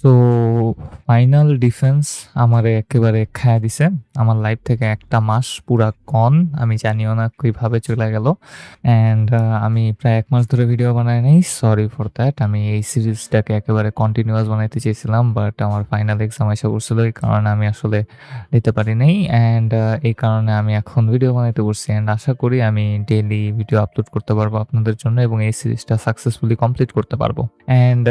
তো final defence আমারে একেবারে খাইয়া দিছে। আমার লাইফ থেকে একটা মাস পুরা কন আমি জানিও না কীভাবে চলে গেল। অ্যান্ড আমি প্রায় এক মাস ধরে ভিডিও বানাই নাই। Sorry for that. আমি এই সিরিজটাকে একেবারে কন্টিনিউয়াস বানাইতে চেয়েছিলাম। বাট আমার ফাইনাল এক্সাম এসে পড়ছিল। এই কারণে আমি আসলে দিতে পারি নাই। অ্যান্ড এই কারণে আমি এখন ভিডিও বানাইতে বসছি। অ্যান্ড আশা করি আমি ডেইলি ভিডিও আপলোড করতে পারব আপনাদের জন্য এবং এই সিরিজটা সাকসেসফুলি কমপ্লিট করতে পারব। অ্যান্ড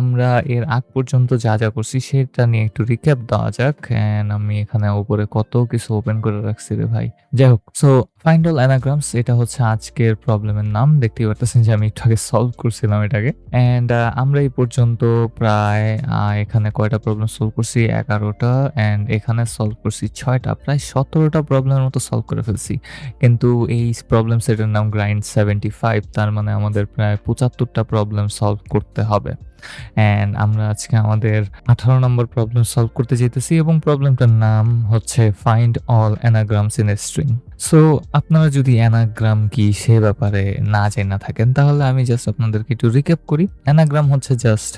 আমরা এর আগ পর্যন্ত যা, যা করছি সেটা নিয়ে একটু রিক্যাপ দেওয়া যাক। অ্যান্ড আমি এখানে উপরে কত কিছু ওপেন করে রাখছি রে ভাই। যাই হোক সো ফাইন্ড অল অ্যানাগ্রামস এটা হচ্ছে আজকের প্রবলেমের নাম। দেখতেই পারতেছেন যে আমি একটু আগে সলভ করছিলাম এটাকে। অ্যান্ড আমরা এই পর্যন্ত প্রায় এখানে কয়টা প্রবলেম সলভ করছি এগারোটা অ্যান্ড এখানে সলভ করছি ছয়টা প্রায় সতেরোটা প্রবলেমের মতো সলভ করে ফেলছি। কিন্তু এই প্রবলেম সেটের নাম গ্রাইন্ড 75 তার মানে আমাদের প্রায় পঁচাত্তরটা প্রবলেম সলভ করতে হবে। অ্যান্ড আমরা আজকে আমাদের ১৮ নম্বর প্রবলেম সলভ করতে যেতেছি এবং প্রবলেমটার নাম হচ্ছে find all anagrams in a string. So আপনারা যদি অ্যানাগ্রাম কি সে ব্যাপারে না জেনে থাকেন তাহলে আমি জাস্ট আপনাদেরকে একটু রিক্যাপ করি। অ্যানাগ্রাম হচ্ছে জাস্ট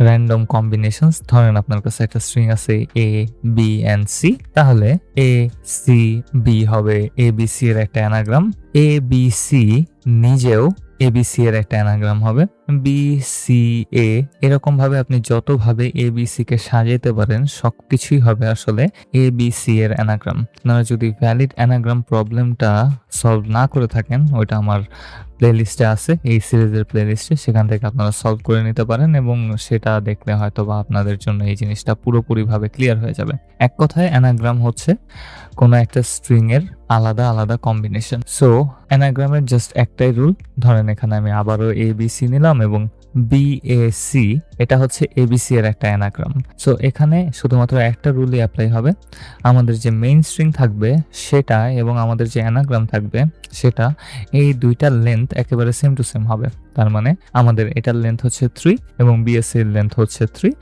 র‍্যান্ডম কম্বিনেশনস। ধরেন আপনার কাছে একটা স্ট্রিং আছে এ বি অ্যান্ড সি তাহলে A, C, B হবে ABC এর একটা অ্যানাগ্রাম। এ বি সি নিজেও ABC এর একটা অ্যানাগ্রাম হবে। B, C, A এরকমভাবে আপনি যতভাবে ABC কে সাজাইতে পারেন সবকিছুই হবে আসলে ABC এর অ্যানাগ্রাম। আপনারা যদি ভ্যালিড অ্যানাগ্রাম প্রবলেমটা সলভ না করে থাকেন ওইটা আমার প্লেলিস্টে আছে এই সিরিজের প্লেলিস্টে সেখান থেকে আপনারা সলভ করে নিতে পারেন এবং সেটা দেখলে হয়তোবা আপনাদের জন্য এই জিনিসটা পুরোপুরিভাবে ক্লিয়ার হয়ে যাবে। এক কথায় অ্যানাগ্রাম হচ্ছে কোনো একটা স্ট্রিংয়ের আলাদা, আলাদা কম্বিনেশন। সো অ্যানাগ্রামের জাস্ট একটাই রুল ধরেন এখানে আমি আবারও ABC নিলাম এবং BAC এটা হচ্ছে এবিসি এর একটা অ্যানাগ্রাম। সো এখানে শুধুমাত্র একটা রুলই অ্যাপ্লাই হবে। আমাদের যে মেইন স্ট্রিং থাকবে সেটা এবং আমাদের যে অ্যানাগ্রাম থাকবে সেটা, এই দুইটা লেন্থ একেবারে সেম টু সেম হবে। তার মানে আমাদের এটার লেন্থ হচ্ছে 3 এবং এর লেন্থ হচ্ছে 3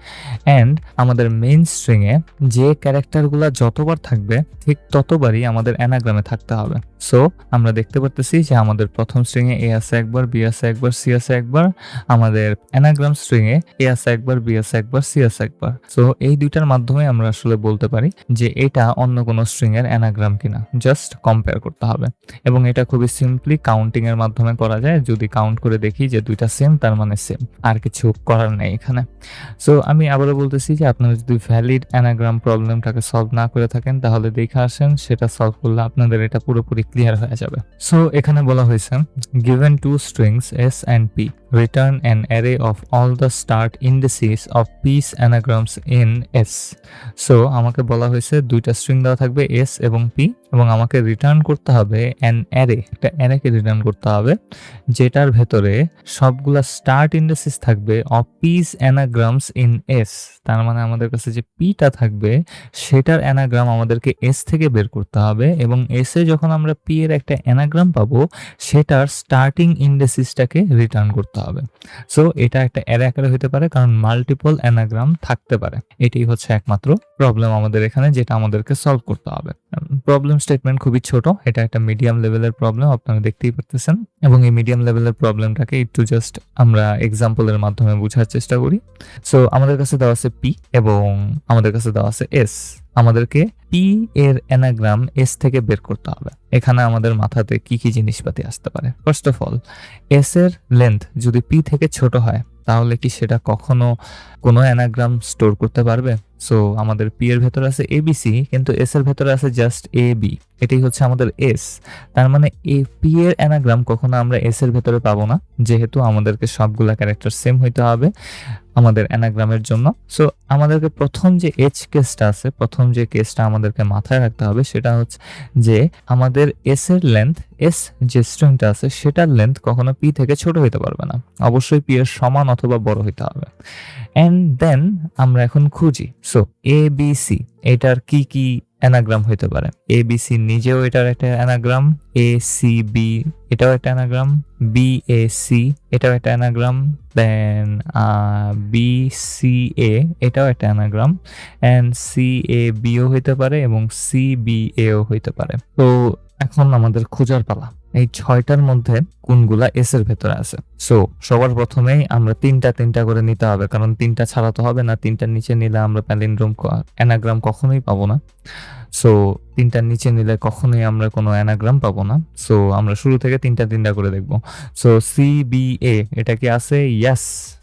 অ্যান্ড আমাদের মেইন স্ট্রিং এ যে ক্যারেক্টারগুলা যতবার থাকবে ঠিক ততবারই আমাদের অ্যানাগ্রামে থাকতে হবে। সো আমরা দেখতে পারতেছি যে আমাদের প্রথম স্ট্রিং এ আছে একবার, বি আছে একবার, C আছে একবার। আমাদের অ্যানাগ্রাম স্ট্রিং এ আছে একবার, B আছে একবার, C আছে একবার। সো এই দুইটার মাধ্যমে আমরা আসলে বলতে পারি যে এটা অন্য কোনো স্ট্রিং এর অ্যানাগ্রাম কিনা। জাস্ট কম্পেয়ার করতে হবে এবং এটা খুবই সিম্পলি কাউন্টিং এর মাধ্যমে করা যায়। যদি কাউন্ট করে দেখি যে দুইটা সেম তার মানে সেম। আর কিছু করার নেই এখানে। সো আমি আবারও বলতেছি যে আপনারা যদি ভ্যালিড অ্যানাগ্রাম প্রবলেমটাকে সলভ না করে থাকেন, তাহলে দেখে আসেন, সেটা সলভ করলে আপনাদের এটা পুরোপুরি ক্লিয়ার হয়ে যাবে। সো এখানে বলা হয়েছে, given two strings, S and P, return an array of all the start indices of P's anagrams in S. So আমাকে বলা হয়েছে দুইটা স্ট্রিং দেওয়া থাকবে, S এবং P এবং আমাকে রিটার্ন করতে হবে অ্যান অ্যারে একটা অ্যারেকে রিটার্ন করতে হবে, যেটার ভেতরে সবগুলা স্টার্ট ইন্ডেসিস থাকবে of P's anagrams in S তার মানে আমাদের কাছে যে পিটা থাকবে, সেটার অ্যানাগ্রাম আমাদেরকে এস থেকে বের করতে হবে এবং এসে যখন আমরা পি এর একটা অ্যানাগ্রাম পাবো, সেটার স্টার্টিং ইন্ডেসিসটাকে রিটার্ন করতে হবে। সো এটা একটা অ্যারে আকারে হতে পারে, কারণ মাল্টিপল অ্যানাগ্রাম থাকতে পারে। এটাই হচ্ছে একমাত্র প্রবলেম আমাদের এখানে, যেটা আমাদেরকে সলভ করতে হবে। প্রবলেম স্টেটমেন্ট খুবই ছোট। এটা একটা মিডিয়াম লেভেলের প্রবলেম আপনারা দেখতেই পারতেছেন। এবং এই মিডিয়াম লেভেলের প্রবলেমটাকে একটু জাস্ট আমরা এক্সাম্পলের মাধ্যমে বোঝার চেষ্টা করি। সো আমাদের কাছে দেওয়া আছে পি এবং আমাদের কাছে দেওয়া আছে এস আমাদেরকে পি এর অ্যানাগ্রাম এস থেকে বের করতে হবে। এখানে আমাদের মাথাতে কি কি জিনিসপাতি আসতে পারে? ফার্স্ট অফ অল এস এর লেন্থ যদি পি থেকে ছোট হয়, তাহলে কি সেটা কখনো কোনো অ্যানাগ্রাম স্টোর করতে পারবে? সো আমাদের পি এর ভেতরে আছে এবিসি কিন্তু এস এর ভেতরে আছে জাস্ট এ বি এটাই হচ্ছে আমাদের এস তার মানে এ পি এর অ্যানাগ্রাম কখনো আমরা এস এর ভেতরে পাবো না, যেহেতু আমাদেরকে সবগুলা ক্যারেক্টার সেম হইতে হবে আমাদের অ্যানাগ্রামের জন্য। সো আমাদেরকে প্রথম যে এজ কেসটা আছে, প্রথম যে কেসটা আমাদেরকে মাথায় রাখতে হবে, সেটা হচ্ছে যে আমাদের এস এর লেন্থ এস যে স্ট্রিংটা আছে, সেটার লেন্থ কখনো পি থেকে ছোট হইতে পারবে না। অবশ্যই পি এর সমান অথবা বড় হইতে হবে। অ্যান্ড দেন আমরা এখন খুঁজি। সো এ বি সি এটার কি কি অ্যানাগ্রাম হইতে পারে? এ বি সি নিজেও এটার একটা অ্যানাগ্রাম। এ সি বি এটাও একটা অ্যানাগ্রাম। বি এ সি এটাও একটা anagram. Then B C A এটাও একটা অ্যানাগ্রাম। অ্যান্ড সি এ বিও হইতে পারে এবং সি বি এও হইতে পারে। তো এখন আমাদের খোঁজার পালা। এই ছয়টার মধ্যে কোনগুলা এস এর ভেতরে আছে? সো সবার প্রথমেই আমরা তিনটা তিনটা করে নিতে হবে, কারণ তিনটা ছাড়া তো হবে না। তিনটার নিচে নিলে আমরা প্যালিন্ড্রোম অ্যানাগ্রাম কখনোই পাবো না। সো তিনটার নিচে নিলে কখনোই আমরা কোনো অ্যানাগ্রাম পাবো না। সো আমরা শুরু থেকে তিনটা তিনটা করে দেখব। সো সি বি এ এটা কি আছে? ইয়াস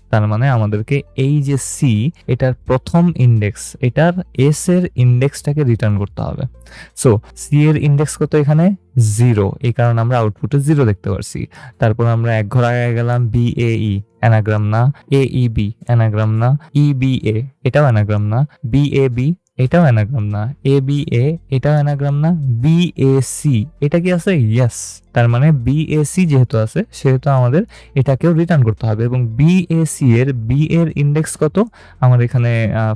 তার মানে আমাদেরকে এই যে সি এটার প্রথম ইন্ডেক্স এটার এস এর ইন্ডেক্সটাকে রিটার্ন করতে হবে। সো সি এর ইন্ডেক্স কত এখানে? জিরো এই কারণে আমরা আউটপুটে জিরো দেখতে পারছি। তারপর আমরা এক ঘর আগে গেলাম বি এ ই অ্যানাগ্রাম না এ ই বি অ্যানাগ্রাম না ই বি এ এটাও অ্যানাগ্রাম না বি এ বি এটাও অ্যানাগ্রাম না এ বি এ এটাও অ্যানাগ্রাম না বি এ সি এটা কি আছে? ইয়েস তার মানে বিএসি যেহেতু আছে, সেহেতু আমাদের এটাকেও রিটার্ন করতে হবে এবং বিএসি এর বি এর ইন্ডেক্স কত? আমার এখানে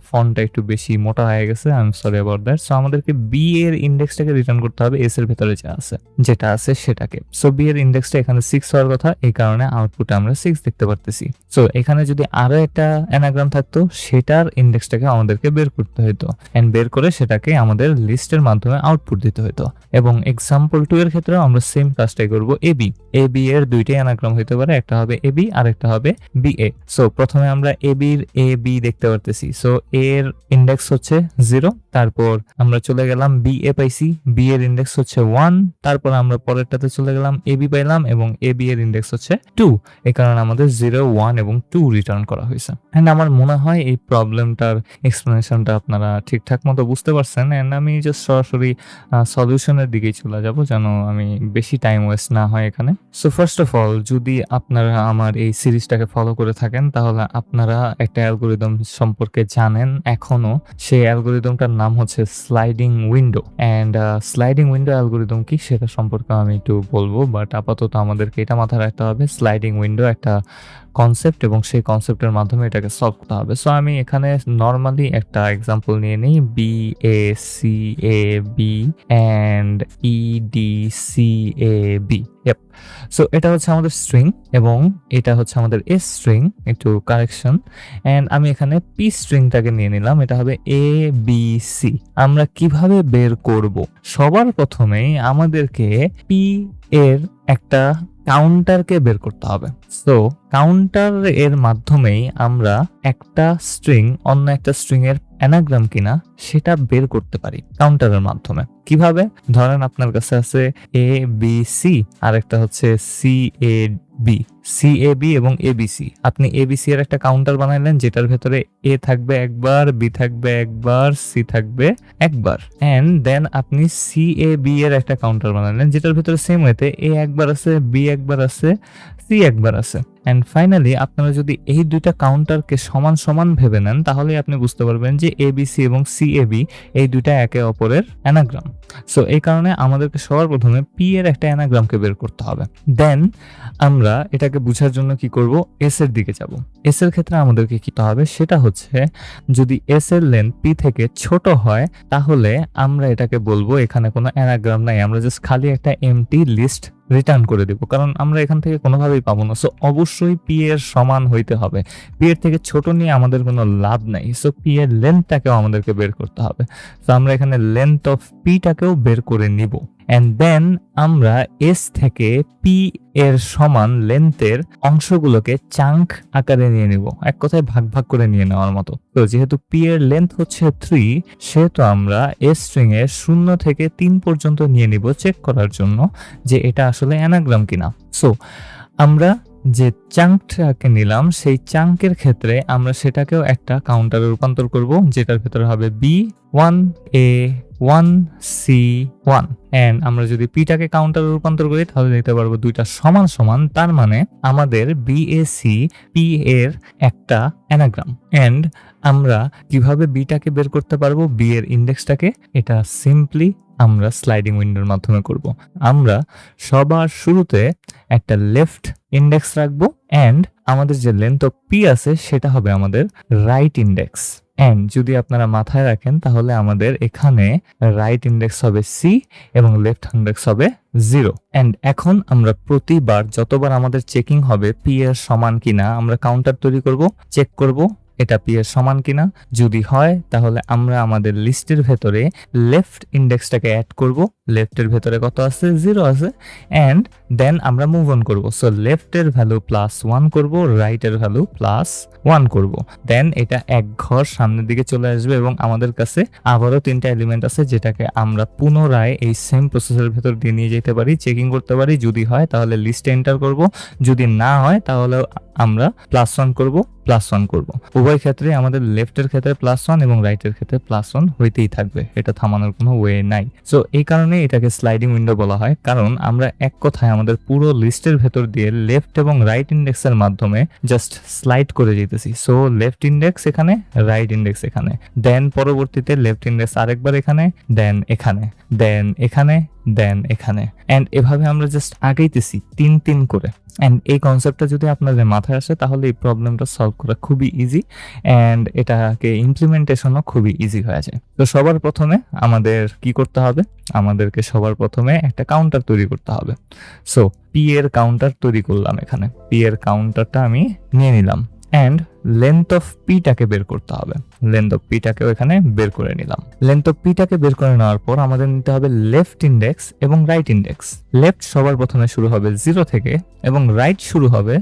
ফন্টটা একটু বেশি মোটা হয়ে গেছে I am sorry about that so আমাদেরকে বি এর ইন্ডেক্সটাকে রিটার্ন করতে হবে এস এর ভেতরে যা আছে, যেটা আছে সেটাকে। সো বি এর ইন্ডেক্সটা এখানে সিক্স হওয়ার কথা, এই কারণে আউটপুটে আমরা সিক্স দেখতে পারতেছি। সো এখানে যদি আরও একটা অ্যানাগ্রাম থাকতো, সেটার ইন্ডেক্সটাকে আমাদেরকে বের করতে হতো এন্ড বের করে সেটাকে আমাদের লিস্টের মাধ্যমে আউটপুট দিতে হতো এবং এক্সাম্পল টু এর ক্ষেত্রেও আমরা সেম কাজটাই করব এ বি এ বি এর দুইটাই অ্যানাগ্রাম হইতে পারে, একটা হবে এ বি আর একটা হবে বি এ সো প্রথমে আমরা এ বির এ বি দেখতে পারতেছি। সো এর ইন্ডেক্স হচ্ছে জিরো তারপর আমরা চলে গেলাম বি এ পাইছি। বি এর ইন্ডেক্স হচ্ছে ওয়ান তারপর আমরা পরেরটাতে চলে গেলাম এ বি পাইলাম এবং এ বি এর ইন্ডেক্স হচ্ছে টু এই কারণে আমাদের জিরো ওয়ান এবং টু রিটার্ন করা হয়েছে। অ্যান্ড আমার মনে হয় এই প্রবলেমটার এক্সপ্লেনেশনটা আপনারা ঠিকঠাক মতো বুঝতে পারছেন। অ্যান্ড আমি জাস্ট সরাসরি সলিউশনের দিকেই চলে যাব, যেন আমি বেশি টাইম ওয়েস্ট না হয় এখানে। সো ফার্স্ট অফ অল যদি আপনারা আমার এই সিরিজটাকে ফলো করে থাকেন, তাহলে আপনারা একটা অ্যালগোরিদম সম্পর্কে জানেন এখনও। সেই অ্যালগোরিদমটার নাম হচ্ছে sliding window and sliding window algorithm কি সেটা সম্পর্কে আমি একটু বলব বাট আপাতত আমাদেরকে এটা মাথায় রাখতে হবে। স্লাইডিং উইন্ডো একটা কনসেপ্ট এবং সেই কনসেপ্টের মাধ্যমে এটাকে সলভ করতে হবে। সো আমি এখানে নর্মালি একটা এক্সাম্পল নিয়ে নিই। B A C A B and E D C A B yep so এটা হচ্ছে আমাদের স্ট্রিং এবং এটা হচ্ছে আমাদের এস স্ট্রিং একটু কারেকশন অ্যান্ড আমি এখানে পি স্ট্রিংটাকে নিয়ে নিলাম। এটা হবে এ বি সি আমরা কীভাবে বের করব? সবার প্রথমেই আমাদেরকে পি এর একটা কাউন্টারকে বের করতে হবে। সো কাউন্টার এর মাধ্যমেই আমরা একটা স্ট্রিং অন্য একটা স্ট্রিং এর অ্যানাগ্রাম কিনা সেটা বের করতে পারি কাউন্টারের মাধ্যমে। কীভাবে? ধরেন আপনার কাছে আছে এ বি সি আর একটা হচ্ছে C A B C A B এবং এ বি সি আপনি এ বি সি এর একটা কাউন্টার বানাইলেন, যেটার ভেতরে এ থাকবে একবার বি থাকবে একবার সি থাকবে একবার। এন্ড দেন আপনি সি এ বি এর একটা কাউন্টার বানাইলেন, যেটার ভেতরে সেম ওয়েতে এ একবার আছে বি একবার আছে সি একবার আছে। অ্যান্ড ফাইনালি আপনারা যদি এই দুইটা কাউন্টারকে সমান সমান ভেবে নেন, তাহলে আপনি বুঝতে পারবেন যে এ বি সি এবং সি এ বি এই দুইটা একে অপরের অ্যানাগ্রাম সো এই কারণে আমাদেরকে সবার প্রথমে পি এর একটা অ্যানাগ্রামকে বের করতে হবে। দেন আমরা এটাকে বোঝার জন্য কি করব? এস এর দিকে যাব। এস এর ক্ষেত্রে আমাদেরকে কি হবে? সেটা হচ্ছে যদি এস এর লেন্থ পি থেকে ছোট হয়, তাহলে আমরা এটাকে বলব এখানে কোনো অ্যানাগ্রাম নাই। আমরা জাস্ট খালি একটা এমটি লিস্ট রিটার্ন করে দেব। কারণ আমরা এখান থেকে কোনোভাবেই পাবো না। সো অবশ্যই পি এর সমান হইতে হবে। পি এর থেকে ছোট নিয়ে আমাদের কোনো লাভ নাই। সো পি এর লেন্থটাকেও আমাদেরকে বের করতে হবে। তো আমরা এখানে লেন্থ অফ পিটাকেও বের করে নিব। অ্যান্ড দেন আমরা এস থেকে পি এর সমান লেন্থের অংশগুলোকে চাঙ্ক আকারে নিয়ে নিব। এক কথায় ভাগ ভাগ করে নিয়ে নেওয়ার মতো। তো যেহেতু পি এর লেন্থ হচ্ছে থ্রি সেহেতু আমরা এস স্ট্রিং এর শূন্য থেকে তিন পর্যন্ত নিয়ে নিব চেক করার জন্য যে এটা আসলে অ্যানাগ্রাম কিনা? সো আমরা যে চাঙ্কটাকে নিলাম, সেই চাঙ্কের ক্ষেত্রে আমরা সেটাকেও একটা কাউন্টারে রূপান্তর করব, যেটার ভেতরে হবে B one A one C one and আমরা যদি পিটাকে কাউন্টারে রূপান্তর করি, তাহলে দেখতে পারব দুইটা সমান সমান, তার মানে আমাদের বিএসি পি এর একটা অ্যানাগ্রাম। অ্যান্ড আমরা কীভাবে বিটাকে বের করতে পারব? বি এর ইন্ডেক্সটাকে এটা সিম্পলি আমরা স্লাইডিং উইন্ডোর মাধ্যমে করব। আমরা সবার শুরুতে একটা লেফট ইন্ডেক্স রাখব অ্যান্ড আমাদের যে লেন্থ অফ পি আছে সেটা হবে আমাদের রাইট ইন্ডেক্স অ্যান্ড যদি আপনারা মাথায় রাখেন তাহলে আমাদের এখানে রাইট ইন্ডেক্স হবে সি এবং লেফট ইন্ডেক্স হবে জিরো অ্যান্ড এখন আমরা প্রতিবার যতবার আমাদের চেকিং হবে পি এর সমান কিনা আমরা কাউন্টার তৈরি করব চেক করব এটা পি এর সমান কিনা? যদি হয়, তাহলে আমরা আমাদের লিস্টের ভেতরে লেফট ইন্ডেক্সটাকে অ্যাড করব। লেফটের ভেতরে কত আছে? জিরো আছে। অ্যান্ড দেন আমরা মুভ অন করব। সো লেফটের ভ্যালু প্লাস ওয়ান করব রাইটের ভ্যালু প্লাস ওয়ান করব। দেন এটা এক ঘর সামনের দিকে চলে আসবে এবং আমাদের কাছে আবারও তিনটা এলিমেন্ট আছে যেটাকে আমরা পুনরায় এই সেম প্রসেসের ভেতর দিয়ে নিয়ে যেতে পারি চেকিং করতে পারি। যদি হয়, তাহলে লিস্টে এন্টার করব। যদি না হয় তাহলে আমরা প্লাস ওয়ান করব প্লাস ওয়ান করব। উভয় ক্ষেত্রে আমাদের লেফটের ক্ষেত্রে প্লাস ওয়ান এবং রাইটের ক্ষেত্রে প্লাস ওয়ান হইতেই থাকবে। এটা থামানোর কোনো ওয়ে নাই। সো এই কারণে এটাকে স্লাইডিং উইন্ডো বলা হয়। কারণ আমরা এক কথায় আমাদের পুরো লিস্টের ভেতর দিয়ে লেফট এবং রাইট ইন্ডেক্সের মাধ্যমে জাস্ট স্লাইড করে যেতেছি। সো লেফট ইন্ডেক্স এখানে রাইট ইন্ডেক্স এখানে। দেন পরবর্তীতে লেফট ইন্ডেক্স আরেকবার এখানে দেন এখানে। দেন এখানে দেন এখানে। অ্যান্ড এভাবে আমরা জাস্ট আগাইতেছি তিন তিন করে। অ্যান্ড এই কনসেপ্টটা যদি আপনাদের মাথায় আসে, তাহলে এই প্রবলেমটা সলভ করা খুবই ইজি অ্যান্ড এটাকে ইমপ্লিমেন্টেশনও খুবই ইজি হয়ে যায়। তো সবার প্রথমে আমাদের কি করতে হবে? আমাদেরকে সবার প্রথমে একটা কাউন্টার তৈরি করতে হবে। সো পি এর কাউন্টার তৈরি করলাম এখানে। পি এর কাউন্টারটা আমি নিয়ে নিলাম। অ্যান্ড লেন্থ অফ পিটাকে বের করতে হবে। লেন্থ অফ পিটাকেও এখানে বের করে নিলাম। লেন্থ অফ পিটাকে বের করে নেওয়ার পর আমাদের নিতে হবে লেফট ইন্ডেক্স এবং রাইট ইন্ডেক্স লেফট সবার প্রথমে শুরু হবে জিরো থেকে এবং রাইট শুরু হবে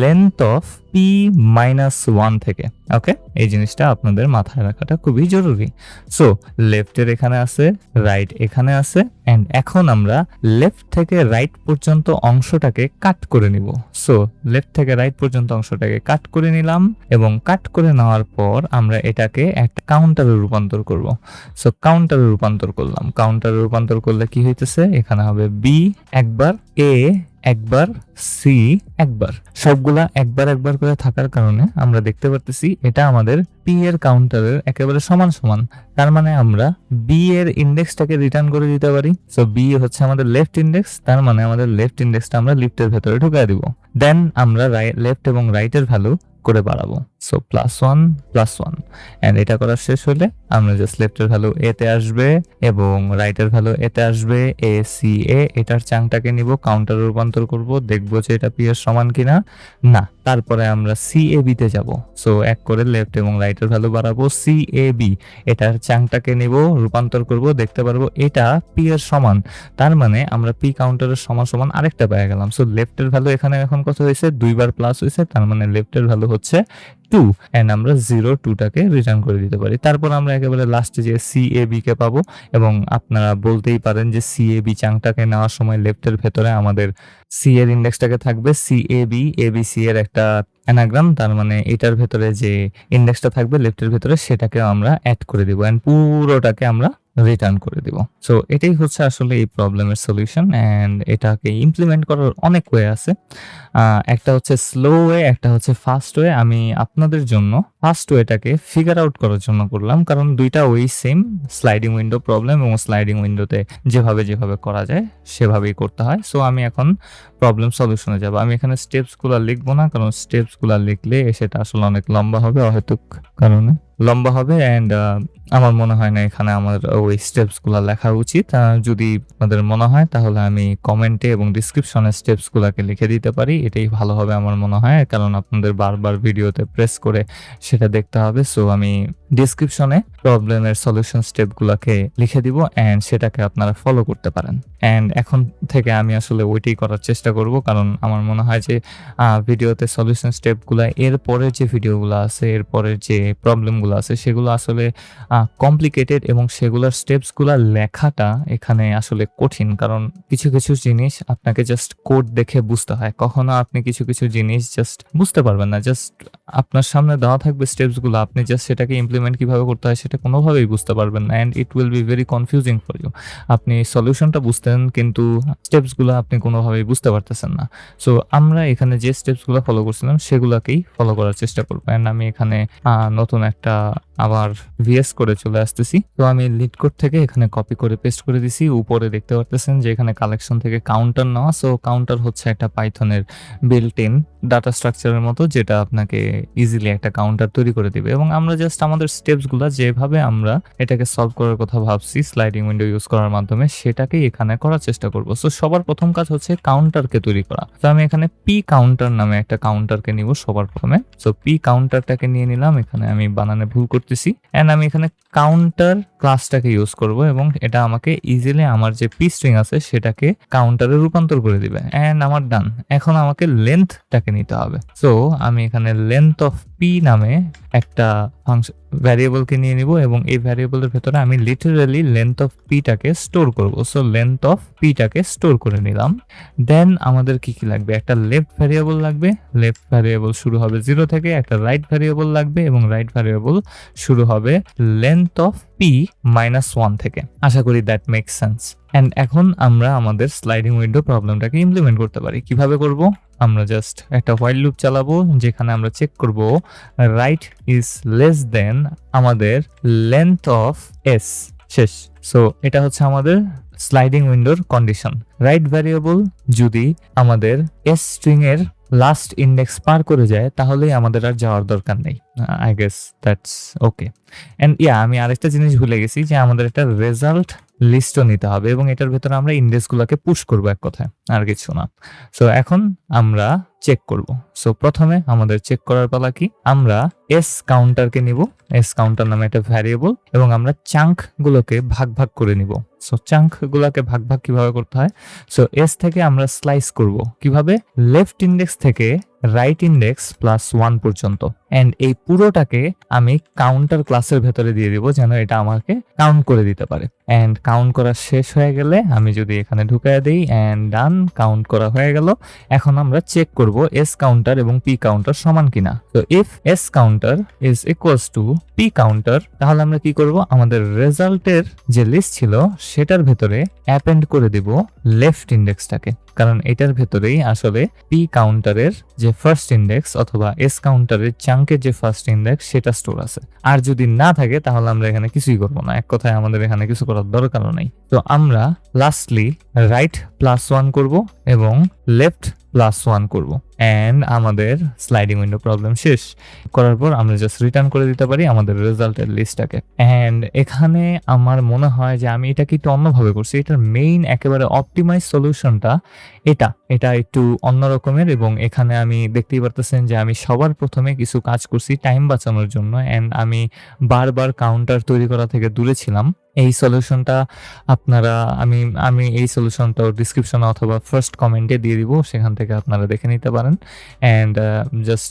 length of P minus one থেকে। ওকে এই জিনিসটা আপনাদের মাথায় রাখাটা খুবই জরুরি। সো লেফটের এখানে আছে রাইট এখানে আছে অ্যান্ড এখন আমরা লেফট থেকে রাইট পর্যন্ত অংশটাকে কাট করে নিব। সো লেফট থেকে রাইট পর্যন্ত অংশটাকে কাট করে নিলাম। এবং কাট করে নেওয়ার পর আমরা এটাকে একটা কাউন্টারে রূপান্তর করব। সো কাউন্টারে রূপান্তর করলাম। কাউন্টারে রূপান্তর করলে কি হইতেছে? এখানে হবে বি একবার এ একবার সি একবার। সবগুলা একবার একবার করে থাকার কারণে আমরা দেখতে পারতেছি এটা আমাদের পি এর কাউন্টারের একেবারে সমান সমান। তার মানে আমরা বি এর ইন্ডেক্সটাকে রিটার্ন করে দিতে পারি। সো বি হচ্ছে আমাদের লেফট ইন্ডেক্স তার মানে আমাদের লেফট ইন্ডেক্সটা আমরা লিফটের ভেতরে ঢুকাই দিব। দেন আমরা লেফট এবং রাইটের ভ্যালু করে বাড়াবো। So plus one plus one and এটা করা শেষ হলে আমরা জাস্ট লেফটের ভ্যালু এতে আসবে এবং রাইটের ভ্যালু এতে আসবে এ সি এ এটার চাংটাকে নিব কাউন্টার রূপান্তর করব, দেখব যে এটা পি সমান কিনা। না তারপরে আমরা সি এ বিতে যাব। সো এক করে লেফট এবং রাইটের ভ্যালু বাড়াবো। সি এ বি এটার চাংটাকে নেব, রূপান্তর করব, দেখতে পারব এটা পি এর সমান। তার মানে আমরা পি কাউন্টারের সমান সমান আরেকটা পেয়ে গেলাম। সো লেফটের ভ্যালু এখানে এখন কত হয়েছে? দুইবার প্লাস হয়েছে, তার মানে লেফটের ভ্যালু হচ্ছে টু অ্যান্ড আমরা জিরো টুটাকে রিটার্ন করে দিতে পারি। তারপর আমরা একেবারে লাস্টে যে সি এ বি কে পাবো, এবং আপনারা বলতেই পারেন যে সি এ বি চাংটাকে নেওয়ার সময় লেফটের ভেতরে আমাদের সি এর ইন্ডেক্সটাকে থাকবে। C A B A B C এর একটা অ্যানাগ্রাম, তার মানে এটার ভেতরে যে ইন্ডেক্সটা থাকবে, লেফটের ভেতরে সেটাকে আমরা অ্যাড করে দিব অ্যান্ড পুরোটাকে আমরা রিটার্ন করে দিব। সো এটাই হচ্ছে আসলে এই প্রবলেমের সলিউশন অ্যান্ড এটাকে ইমপ্লিমেন্ট করার অনেক ওয়ে আছে। একটা হচ্ছে স্লো ওয়ে একটা হচ্ছে ফাস্ট ওয়ে আমি আপনাদের জন্য ফার্স্ট ওয়েটাকে ফিগার আউট করার জন্য করলাম, কারণ দুইটা ওই সেম স্লাইডিং উইন্ডো প্রবলেম এবং স্লাইডিং উইন্ডোতে যেভাবে যেভাবে করা যায়, সেভাবেই করতে হয়। সো আমি এখন প্রবলেম সলিউশনে যাব। আমি এখানে স্টেপসগুলো লিখব না, কারণ স্টেপসগুলো লিখলে সেটা আসলে অনেক লম্বা হবে অহেতুক কারণে। লম্বা হবে অ্যান্ড আমার মনে হয় না এখানে আমার ওই স্টেপসগুলো লেখা উচিত। যদি আপনাদের মনে হয় তাহলে আমি কমেন্টে এবং ডিসক্রিপশনে স্টেপসগুলোকে লিখে দিতে পারি। এটাই ভালো হবে আমার মনে হয়, কারণ আপনাদের বারবার ভিডিওতে প্রেস করে সেটা দেখতে হবে। সো আমি ডিসক্রিপশনে প্রবলেমের সলিউশন স্টেপগুলোকে লিখে দিব অ্যান্ড সেটাকে আপনারা ফলো করতে পারেন। অ্যান্ড এখন থেকে আমি আসলে ওইটাই করার চেষ্টা করব, কারণ আমার মনে হয় যে ভিডিওতে সলিউশন স্টেপগুলো এরপরের যে ভিডিওগুলো আছে, এরপরের যে প্রবলেমগুলো আছে, সেগুলো আসলে কমপ্লিকেটেড এবং সেগুলোর স্টেপসগুলো লেখাটা এখানে আসলে কঠিন। কারণ কিছু কিছু জিনিস আপনাকে জাস্ট কোড দেখে বুঝতে হয়। কখনো আপনি কিছু কিছু জিনিস জাস্ট বুঝতে পারবেন না। জাস্ট আপনার সামনে দেওয়া থাকবে স্টেপসগুলো আপনি জাস্ট সেটাকে ইমপ্লিমেন্ট কীভাবে করতে হয় সেটা কোনোভাবেই বুঝতে পারবেন না। And it will be very confusing for you আপনি সলিউশনটা বুঝতেন, কিন্তু স্টেপসগুলো আপনি কোনোভাবেই বুঝতে পারতেছেন না। সো আমরা এখানে যে স্টেপসগুলো ফলো করছিলাম, সেগুলোকেই ফলো করার চেষ্টা করব। অ্যান্ড আমি এখানে নতুন একটা আবার ভিএস করে চলে আসতেছি। তো আমি লিড কোড থেকে এখানে কপি করে পেস্ট করে দিছি। উপরে দেখতে পারতেছেন যে এখানে কালেকশন থেকে কাউন্টার নেওয়া। সো কাউন্টার হচ্ছে একটা পাইথনের বিল্ট ইন ডাটা স্ট্রাকচারের মতো, যেটা আপনাকে ইজিলি একটা কাউন্টার তৈরি করে দিবে। এবং আমরা জাস্ট আমাদের স্টেপসগুলো যেভাবে আমরা এটাকে সলভ করার কথা ভাবছি স্লাইডিং উইন্ডো ইউজ করার মাধ্যমে, সেটাকেই এখানে করার চেষ্টা করব। সো সবার প্রথম কাজ হচ্ছে কাউন্টারকে তৈরি করা। তো আমি এখানে পি কাউন্টার নামে একটা কাউন্টারকে নিব সবার প্রথমে। সো পি কাউন্টারটাকে নিয়ে নিলাম। এখানে আমি বানানে ভুল করতেছি। এন্ড আমি এখানে কাউন্টার ক্লাসটাকে ইউজ করব এবং এটা আমাকে ইজিলি আমার যে পি স্ট্রিং আছে সেটাকে কাউন্টারে রূপান্তর করে দিবে। এন্ড আমার ডান এখন আমাকে লেন্থটাকে নিতে হবে। সো আমি এখানে লেন্থ অফ পি নামে একটা ফাংশন ভ্যারিয়েবলকে নিয়ে নিব এবং এই ভ্যারিয়েবলের ভেতরে আমি লিটারালি লেন্থ অফ পিটাকে স্টোর করব। সো লেন্থ অফ পিটাকে স্টোর করে নিলাম। দেন আমাদের কি কি লাগবে? একটা লেফট ভ্যারিয়েবল লাগবে। লেফট ভ্যারিয়েবল শুরু হবে জিরো থেকে, একটা রাইট ভ্যারিয়েবল লাগবে এবং রাইট ভ্যারিয়েবল শুরু হবে length of P minus one থেকে। আশা করি দ্যাট মেক সেন্স অ্যান্ড এখন আমরা আমাদের স্লাইডিং উইন্ডো প্রবলেমটাকে ইমপ্লিমেন্ট করতে পারি। কীভাবে করব? আমরা জাস্ট একটা হোয়াইল লুপ চালাবো, যেখানে আমরা চেক করব রাইট ইজ লেস দেন আমাদের লেন্থ অফ এস শেষ। সো এটা হচ্ছে আমাদের স্লাইডিং উইন্ডোর কন্ডিশন রাইট ভ্যারিয়েবল যদি আমাদের এস স্ট্রিং এর লাস্ট ইন্ডেক্স পার করে যায়, তাহলেই আমাদের আর যাওয়ার দরকার নেই। I guess that's okay and yeah আমি আরেকটা জিনিস ভুলে গেছি যে আমাদের একটা রেজাল্ট লিস্টও নিতে হবে এবং এটার ভেতরে আমরা ইন্ডেক্সগুলোকে পুশ করব এক কথায়, আর কিছু না। সো এখন আমরা চেক করব। সো প্রথমে আমাদের চেক করার পালা কি? আমরা এস কাউন্টারকে নিব এস কাউন্টার নামে একটা ভ্যারিয়েবল এবং আমরা চাঙ্ক গুলোকে ভাগ ভাগ করে নিব। সো চাঙ্ক গুলোকে ভাগ ভাগ কীভাবে করতে হয়? সো এস থেকে আমরা স্লাইস করব। কীভাবে? লেফট ইন্ডেক্স থেকে রাইট ইন্ডেক্স প্লাস ওয়ান পর্যন্ত। এন্ড এই পুরোটাকে আমি কাউন্টার ক্লাসের ভেতরে দিয়ে দিব যেন এটা আমাকে কাউন্ট করে দিতে পারে। এন্ড কাউন্ট করা শেষ হয়ে গেলে আমি যদি এখানে ঢুকাই দিই এন্ড ডান কাউন্ট করা হয়ে গেল। এখন আমরা চেক করব এস কাউন্টার এবং পি কাউন্টার সমান কিনা। তো if S counter is equals to P counter তাহলে আমরা কি করব? আমাদের রেজাল্টের যে লিস্ট ছিল, সেটার ভেতরে অ্যাপেন্ড করে দিব লেফট ইন্ডেক্সটাকে কারণ এটার ভেতরেই আসলে পি কাউন্টারের যে ফার্স্ট ইন্ডেক্স অথবা এস কাউন্টারের চাঙ্কের যে ফার্স্ট ইন্ডেক্স সেটা স্টোর আছে। আর যদি না থাকে, তাহলে আমরা এখানে কিছুই করব না। এক কথায় আমাদের এখানে কিছু করার দরকারও নেই। তো আমরা লাস্টলি রাইট প্লাস ওয়ান করব এবং লেফট প্লাস ওয়ান করব। অ্যান্ড আমাদের স্লাইডিং উইন্ডো প্রবলেম শেষ। করার পর আমরা জাস্ট রিটার্ন করে দিতে পারি আমাদের রেজাল্টের লিস্টটাকে অ্যান্ড এখানে আমার মনে হয় যে আমি এটাকে একটু অন্যভাবে করছি। এটার মেইন একেবারে অপটিমাইজ সলিউশনটা এটা। এটা একটু অন্য রকমের এবং এখানে আমি দেখতেই পারতেছেন যে আমি সবার প্রথমে কিছু কাজ করছি টাইম বাঁচানোর জন্য। অ্যান্ড আমি বারবার কাউন্টার তৈরি করা থেকে দূরে ছিলাম। এই সলিউশনটা আপনারা, আমি আমি এই সলিউশনটা ডিসক্রিপশনে অথবা ফার্স্ট কমেন্টে দিয়ে দিব, সেখান থেকে আপনারা দেখে নিতে পারেন। অ্যান্ড জাস্ট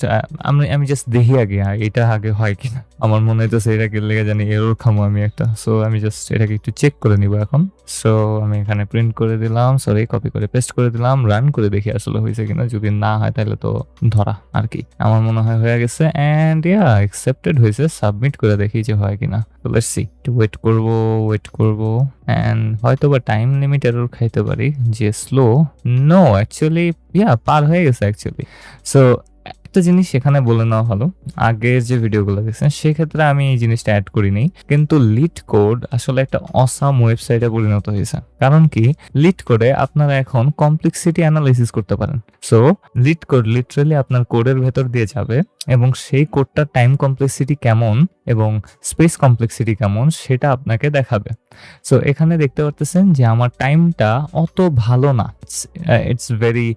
আমি আমি জাস্ট দেখি আগে এটা আগে হয় কিনা। আমার মনে হইতেছে এটাকে লেগে জানি এরর খামো আমি একটা। সো আমি জাস্ট এটাকে একটু চেক করে নিব এখন। সো আমি এখানে প্রিন্ট করে দিলাম। সরি কপি করে পেস্ট করে দিলাম। রান করে দেখি আসলে হয়েছে কিনা। যদি না হয় তাহলে তো ধরা আর কি। আমার মনে হয় হয়ে গেছে। অ্যান্ড ইয়া অ্যাকসেপ্টেড হয়েছে সাবমিট করে দেখি যে হয় কিনা। তো লেটস সি একটু ওয়েট করব ওয়েট করব। অ্যান্ড হয়তো বা টাইম লিমিট এরর খাইতে পারি। যে স্লো নো অ্যাকচুয়ালি ইয়া পার হয়ে গেছে অ্যাকচুয়ালি সো একটা জিনিস এখানে বলে নেওয়া হলো। আগের যে ভিডিওগুলো দেখছেন, সেক্ষেত্রে আমি এই জিনিসটা অ্যাড করি করিনি। কিন্তু লিড কোড আসলে একটা অসাম ওয়েবসাইটে পরিণত হয়েছে। কারণ কি? লিড কোডে আপনারা এখন কমপ্লেক্সিটি অ্যানালাইসিস করতে পারেন। সো লিড কোড লিটারেলি আপনার কোডের ভেতর দিয়ে যাবে। এবং সেই কোডটার টাইম কমপ্লেক্সিটি কেমন এবং স্পেস কমপ্লেক্সিটি কেমন সেটা আপনাকে দেখাবে। সো এখানে দেখতে পারতেছেন যে আমার টাইমটা অত ভালো না। ইটস ভেরি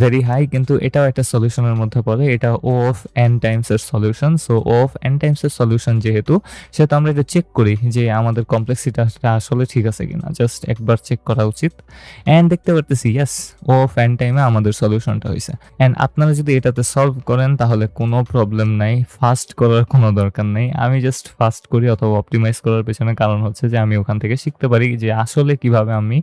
ভেরি হাই কিন্তু এটাও একটা সলিউশনের মধ্যে পড়ে। এটা ও অফ এন টাইমসের solution so O of N টাইমসের সলিউশন যেহেতু, সেহেতু আমরা এটা চেক করি যে আমাদের কমপ্লেক্সিটিটা আসলে ঠিক আছে কিনা। জাস্ট একবার চেক করা উচিত। অ্যান্ড দেখতে পারতেছি ইয়াস ও অফ এন টাইমে আমাদের সলিউশনটা হয়েছে অ্যান্ড আপনারা যদি এটাতে সলভ করেন, তাহলে কোনো প্রবলেম নাই ফাস্ট করার কোনো দরকার নেই। আমি জাস্ট ফাস্ট করি অথবা অপটিমাইজ করার পেছনে কারণ হচ্ছে যে আমি ওখান থেকে শিখতে পারি যে আসলে কীভাবে আমি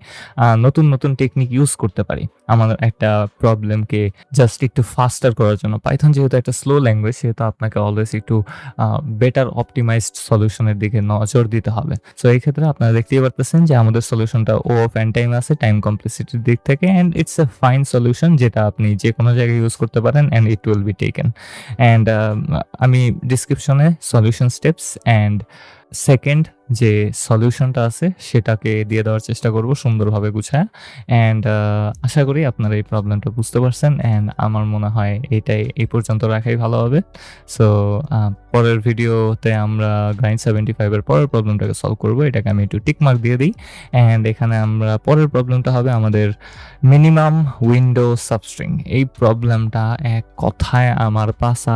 নতুন নতুন টেকনিক ইউজ করতে পারি। আমার একটা প্রবলেমকে জাস্ট একটু ফাস্টার করার জন্য। পাইথন যেহেতু একটা স্লো ল্যাঙ্গুয়েজ সেহেতু আপনাকে অলওয়েজ একটু বেটার অপটিমাইজড সলিউশনের দিকে নজর দিতে হবে। সো এই ক্ষেত্রে আপনারা দেখতেই পারতেছেন যে আমাদের সলিউশনটা ও অফ অ্যান্ড টাইম আছে টাইম কমপ্লেক্সিটির দিক থেকে and it's a fine solution যেটা আপনি যে কোনো জায়গায় ইউজ করতে পারেন and it will be taken and and আমি ডিসক্রিপশনে সলিউশন স্টেপস অ্যান্ড সেকেন্ড যে সলিউশনটা আছে, সেটাকে দিয়ে দেওয়ার চেষ্টা করব সুন্দরভাবে গুছায়। অ্যান্ড আশা করি আপনারা এই প্রবলেমটা বুঝতে পারছেন অ্যান্ড আমার মনে হয় এইটাই এই পর্যন্ত রাখাই ভালো হবে। সো পরের ভিডিওতে আমরা গ্রাইন সেভেন্টি ফাইভের পরের প্রবলেমটাকে সলভ করব, এটাকে আমি একটু টিকমার্ক দিয়ে দিই। অ্যান্ড এখানে আমরা পরের প্রবলেমটা হবে আমাদের মিনিমাম উইন্ডো সাবস্ট্রিং এই প্রবলেমটা এক কথায় আমার পাশা